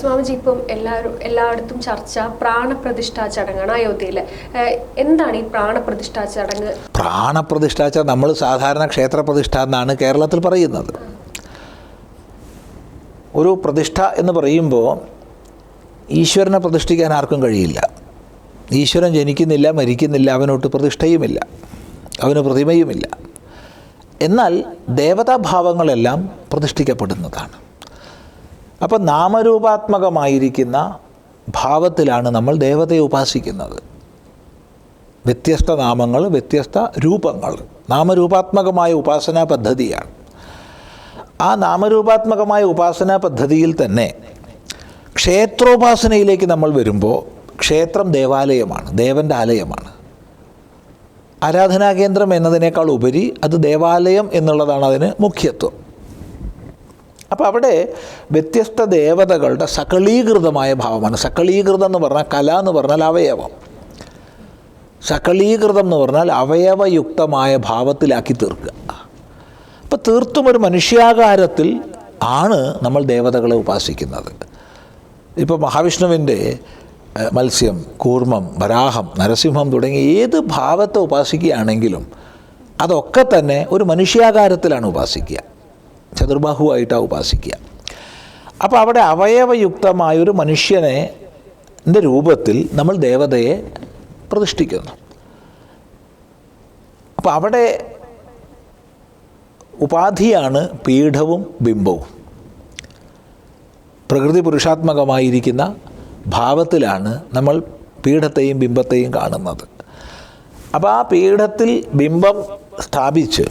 സ്വാമിജി ഇപ്പം എല്ലാവരും എല്ലായിടത്തും ചർച്ച പ്രാണപ്രതിഷ്ഠാ ചടങ്ങാണ് അയോധ്യയിൽ എന്താണ് ഈ പ്രാണപ്രതിഷ്ഠാ ചടങ്ങ്? പ്രാണപ്രതിഷ്ഠ നമ്മൾ സാധാരണ ക്ഷേത്ര പ്രതിഷ്ഠ എന്നാണ് കേരളത്തിൽ പറയുന്നത്. ഒരു പ്രതിഷ്ഠ എന്ന് പറയുമ്പോൾ ഈശ്വരനെ പ്രതിഷ്ഠിക്കാൻ ആർക്കും കഴിയില്ല. ഈശ്വരൻ ജനിക്കുന്നില്ല മരിക്കുന്നില്ല അവനോട്ട് പ്രതിഷ്ഠയുമില്ല അവന് പ്രതിമയുമില്ല. എന്നാൽ ദേവതാഭാവങ്ങളെല്ലാം പ്രതിഷ്ഠിക്കപ്പെടുന്നതാണ്. അപ്പം നാമരൂപാത്മകമായിരിക്കുന്ന ഭാവത്തിലാണ് നമ്മൾ ദേവതയെ ഉപാസിക്കുന്നത്. വ്യത്യസ്ത നാമങ്ങൾ വ്യത്യസ്ത രൂപങ്ങൾ. നാമരൂപാത്മകമായ ഉപാസനാ പദ്ധതിയാണ്. ആ നാമരൂപാത്മകമായ ഉപാസനാ പദ്ധതിയിൽ തന്നെ ക്ഷേത്രോപാസനയിലേക്ക് നമ്മൾ വരുമ്പോൾ ക്ഷേത്രം ദേവാലയമാണ് ദേവന്റെ ആലയമാണ്. ആരാധനാ കേന്ദ്രം എന്നതിനേക്കാൾ ഉപരി അത് ദേവാലയം എന്നുള്ളതാണ് അതിന് മുഖ്യത്വം. അപ്പോൾ അവിടെ വ്യത്യസ്ത ദേവതകളുടെ സകളീകൃതമായ ഭാവമാണ്. സകളീകൃതം എന്ന് പറഞ്ഞാൽ കല എന്ന് പറഞ്ഞാൽ അവയവം. സകളീകൃതം എന്ന് പറഞ്ഞാൽ അവയവയുക്തമായ ഭാവത്തിലാക്കി തീർക്കുക. അപ്പോൾ തീർത്തും ഒരു മനുഷ്യാകാരത്തിൽ ആണ് നമ്മൾ ദേവതകളെ ഉപാസിക്കുന്നത്. ഇപ്പോൾ മഹാവിഷ്ണുവിന്റെ മത്സ്യം കൂർമ്മം വരാഹം നരസിംഹം തുടങ്ങി ഏത് ഭാവത്തെ ഉപാസിക്കുകയാണെങ്കിലും അതൊക്കെ തന്നെ ഒരു മനുഷ്യാകാരത്തിലാണ് ഉപാസിക്കുക. ചതുർബാഹുവായിട്ടാണ് ഉപാസിക്കുക. അപ്പോൾ അവിടെ അവയവയുക്തമായ ഒരു മനുഷ്യനെ രൂപത്തിൽ നമ്മൾ ദേവതയെ പ്രതിഷ്ഠിക്കുന്നു. അപ്പോൾ അവിടെ ഉപാധിയാണ് പീഠവും ബിംബവും. പ്രകൃതി പുരുഷാത്മകമായിരിക്കുന്ന ഭാവത്തിലാണ് നമ്മൾ പീഠത്തെയും ബിംബത്തെയും കാണുന്നത്. അപ്പോൾ ആ പീഠത്തിൽ ബിംബം സ്ഥാപിച്ച്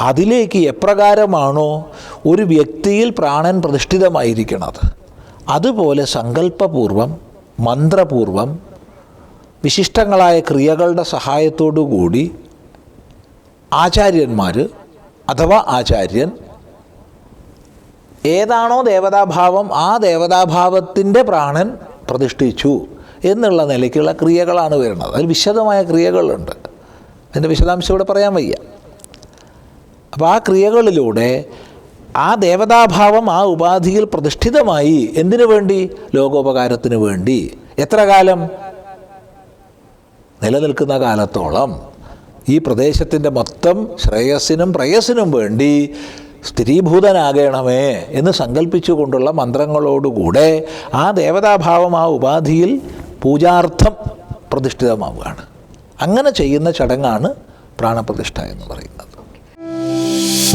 അതിലേക്ക് എപ്രകാരമാണോ ഒരു വ്യക്തിയിൽ പ്രാണൻ പ്രതിഷ്ഠിതമായിരിക്കുന്നത് അതുപോലെ സങ്കല്പപൂർവം മന്ത്രപൂർവം വിശിഷ്ടങ്ങളായ ക്രിയകളുടെ സഹായത്തോടു കൂടി ആചാര്യന്മാർ അഥവാ ആചാര്യൻ ഏതാണോ ദേവതാഭാവം ആ ദേവതാഭാവത്തിന്റെ പ്രാണൻ പ്രതിഷ്ഠിച്ചു എന്നുള്ള നിലയ്ക്കുള്ള ക്രിയകളാണ് വരുന്നത്. അതിൽ വിശദമായ ക്രിയകളുണ്ട്. അതിന്റെ വിശദാംശം ഇവിടെ പറയാൻ വയ്യ. അപ്പോൾ ആ ക്രിയകളിലൂടെ ആ ദേവതാഭാവം ആ ഉപാധിയിൽ പ്രതിഷ്ഠിതമായി എന്തിനു വേണ്ടി? ലോകോപകാരത്തിന് വേണ്ടി. എത്ര കാലം? നിലനിൽക്കുന്ന കാലത്തോളം ഈ പ്രദേശത്തിന്റെ മൊത്തം ശ്രേയസ്സിനും പ്രയസ്സിനും വേണ്ടി സ്ഥിരീഭൂതനാകണമേ എന്ന് സങ്കല്പിച്ചുകൊണ്ടുള്ള മന്ത്രങ്ങളോടുകൂടെ ആ ദേവതാഭാവം ആ ഉപാധിയിൽ പൂജാർത്ഥം പ്രതിഷ്ഠിതമാവുകയാണ്. അങ്ങനെ ചെയ്യുന്ന ചടങ്ങാണ് പ്രാണപ്രതിഷ്ഠ എന്ന് പറയുന്നത്. Shh.